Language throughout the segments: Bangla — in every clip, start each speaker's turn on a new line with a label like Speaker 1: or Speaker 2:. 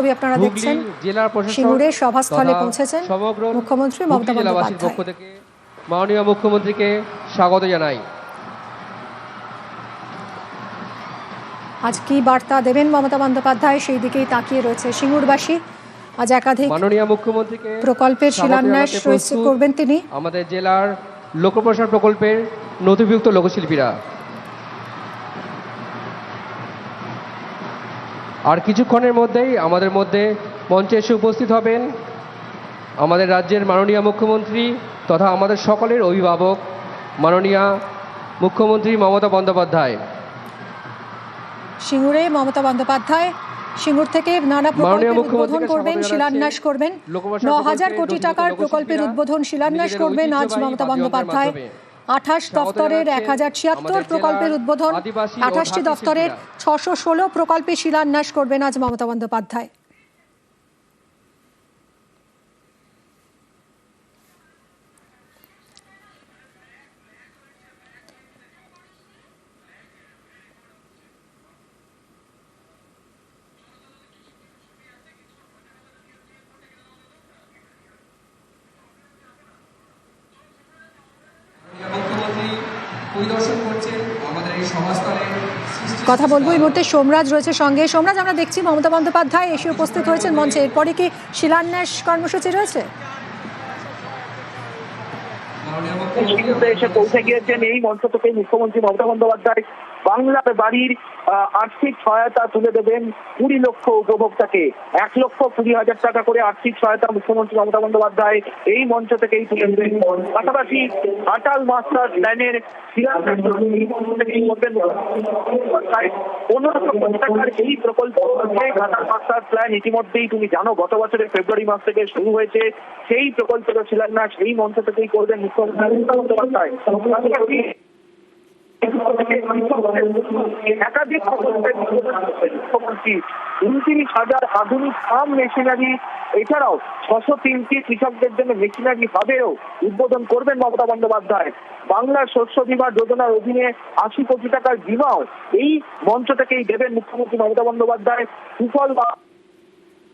Speaker 1: ছবি আপনারা দেখছেন। সভাস্থলে পৌঁছেছেন মুখ্যমন্ত্রী মমতা
Speaker 2: জেলাবাসীর
Speaker 1: বন্দ্যোপাধ্যায়।
Speaker 2: পক্ষ থেকে মাননীয় মুখ্যমন্ত্রীকে স্বাগত জানাই।
Speaker 1: আজ কি বার্তা দেবেন মমতা বন্দ্যোপাধ্যায়? সেই দিকেই তাকিয়ে রয়েছে সিঙ্গুরবাসী। আজ একাধিক
Speaker 2: মাননীয় মুখ্যমন্ত্রীকে
Speaker 1: প্রকল্পের শিলান্যাস করবেন তিনি।
Speaker 2: আমাদের জেলার লোকপ্রসার প্রকল্পের নথিভুক্ত লোকশিল্পীরা। আর কিছুক্ষণের মধ্যেই আমাদের মধ্যে মঞ্চে এসে উপস্থিত হবেন আমাদের রাজ্যের মাননীয় মুখ্যমন্ত্রী তথা আমাদের সকলের অভিভাবক মাননীয়া মুখ্যমন্ত্রী মমতা বন্দ্যোপাধ্যায়।
Speaker 1: সিঙ্গুরে মমতা বন্দ্যোপাধ্যায় সিঙ্গুর থেকে নানা প্রকল্পের উদ্বোধন করবেন শিলান্যাস করবেন। ন হাজার কোটি টাকার প্রকল্পের উদ্বোধন শিলান্যাস করবেন আজ মমতা বন্দ্যোপাধ্যায়। আঠাশ
Speaker 2: দফতরের
Speaker 1: এক হাজার ছিয়াত্তর প্রকল্পের উদ্বোধন আঠাশটি
Speaker 2: দফতরের
Speaker 1: ছশো ষোলো প্রকল্পে শিলান্যাস করবেন আজ মমতা বন্দ্যোপাধ্যায়।
Speaker 3: পরিদর্শন করছেন আমাদের এই সভাস্থলে
Speaker 1: কথা বলব এই মুহূর্তে সোমরাজ রয়েছে সঙ্গে। সোমরাজ আমরা দেখছি মমতা বন্দ্যোপাধ্যায় এসে উপস্থিত হয়েছেন মঞ্চে। এরপরে কি শিলান্যাস কর্মসূচি রয়েছে?
Speaker 4: এসে পৌঁছে গিয়েছেন এই মঞ্চ থেকে মুখ্যমন্ত্রী মমতা বন্দ্যোপাধ্যায়। বাংলার বাড়ির আর্থিক সহায়তা তুলে দেবেন কুড়ি লক্ষ উপভোক্তাকে। এক লক্ষ কুড়ি হাজার টাকা করে আর্থিক সহায়তা মুখ্যমন্ত্রী মমতা বন্দ্যোপাধ্যায় এই মঞ্চ থেকেই তুলে দেবেন। পাশাপাশি আটাল মাস্টার প্ল্যানের এই প্রকল্প আটাল মাস্টার প্ল্যান। ইতিমধ্যেই তুমি জানো, গত বছরের ফেব্রুয়ারি মাস থেকে শুরু হয়েছে। সেই প্রকল্পের শিলান্যাস এই মঞ্চ থেকেই করবেন মুখ্যমন্ত্রী মমতা বন্দ্যোপাধ্যায়। একাধিক উনত্রিশ হাজার আধুনিক ফার্ম মেশিনারি এছাড়াও ছশো তিনটি কৃষকদের জন্য মেশিনারি হাবেও উদ্বোধন করবেন মমতা বন্দ্যোপাধ্যায়। বাংলার শস্য বীমা যোজনার অধীনে আশি কোটি টাকার বীমাও এই মঞ্চ থেকেই দেবেন মুখ্যমন্ত্রী মমতা বন্দ্যোপাধ্যায়। সুফল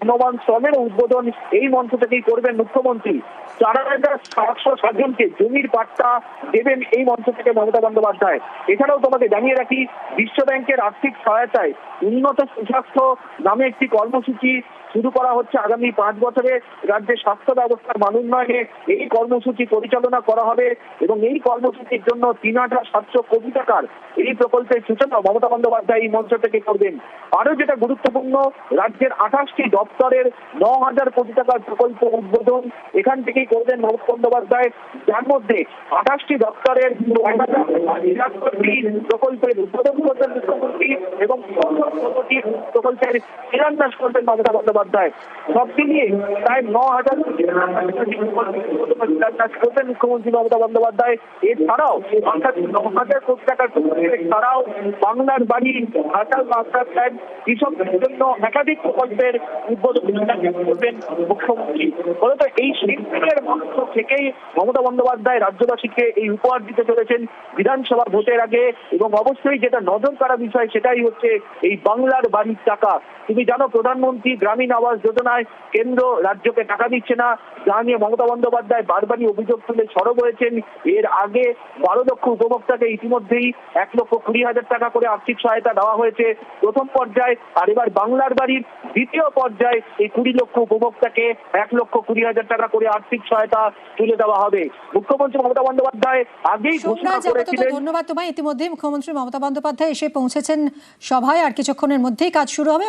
Speaker 4: গুণমান শ্রমের উদ্বোধন এই মঞ্চ থেকেই করবেন মুখ্যমন্ত্রী। চার হাজার সাতশো সাতজনকে জমির পাট্টা দেবেন এই মঞ্চ থেকে মমতা বন্দ্যোপাধ্যায়। এছাড়াও তোমাকে জানিয়ে রাখি, বিশ্ব ব্যাংকের আর্থিক সহায়তায় উন্নত সুস্বাস্থ্য নামে একটি কর্মসূচি শুরু করা হচ্ছে আগামী পাঁচ বছরে। রাজ্যের স্বাস্থ্য ব্যবস্থার মান উন্নয়নে এই কর্মসূচি পরিচালনা করা হবে এবং এই কর্মসূচির জন্য তিন হাজার সাতশো কোটি টাকার এই প্রকল্পের সূচনা মমতা বন্দ্যোপাধ্যায় এই মঞ্চ থেকে করবেন। আরও যেটা গুরুত্বপূর্ণ, রাজ্যের আঠাশটি দপ্তরের ন হাজার কোটি টাকার প্রকল্প উদ্বোধন এখান থেকেই করবেন মমতা বন্দ্যোপাধ্যায়। যার মধ্যে আঠাশটি দপ্তরের প্রকল্পের উদ্বোধন করবেন এবং প্রকল্পের শিলান্যাস করবেন মমতা বন্দ্যোপাধ্যায়। সব মিলিয়ে প্রায় ন হাজার মুখ্যমন্ত্রী মমতা বন্দ্যোপাধ্যায়, এছাড়াও অর্থাৎ ন হাজার কোটি টাকার ছাড়াও বাংলার বাড়ি মাস্টার প্ল্যান কৃষকদের জন্য একাধিক প্রকল্পের উদ্বোধন করবেন মুখ্যমন্ত্রী। এই শিল্পের থেকেই মমতা বন্দ্যোপাধ্যায় রাজ্যবাসীকে এই উপহার দিতে চলেছেন বিধানসভা ভোটের আগে এবং অবশ্যই যেটা নজর করা বিষয় সেটাই হচ্ছে এই বাংলার বাড়ির টাকা। তুমি জানো, প্রধানমন্ত্রী গ্রামীণ আবাস যোজনায় কেন্দ্র রাজ্যকে টাকা দিচ্ছে না। যা নিয়ে মমতা বন্দ্যোপাধ্যায় বারবারই অভিযোগ তুলে সরব হয়েছেন। এর আগে বারো লক্ষ উপভোক্তাকে ইতিমধ্যেই এক লক্ষ কুড়ি হাজার টাকা করে আর্থিক সহায়তা দেওয়া হয়েছে। প্রথম পর্যায়ে আর এবার বাংলার বাড়ির দ্বিতীয় পর্যায়ে এই কুড়ি লক্ষ উপভোক্তাকে এক লক্ষ কুড়ি হাজার টাকা করে আর্থিক সহায়তা তুলে দেওয়া হবে। মুখ্যমন্ত্রী মমতা বন্দ্যোপাধ্যায় আগেই ঘোষণা করেছিলেন
Speaker 1: ধন্যবাদ তোমায়। ইতিমধ্যে মুখ্যমন্ত্রী মমতা বন্দ্যোপাধ্যায় এসে পৌঁছেছেন সভায়। আর কিছুক্ষণের মধ্যেই কাজ শুরু হবে।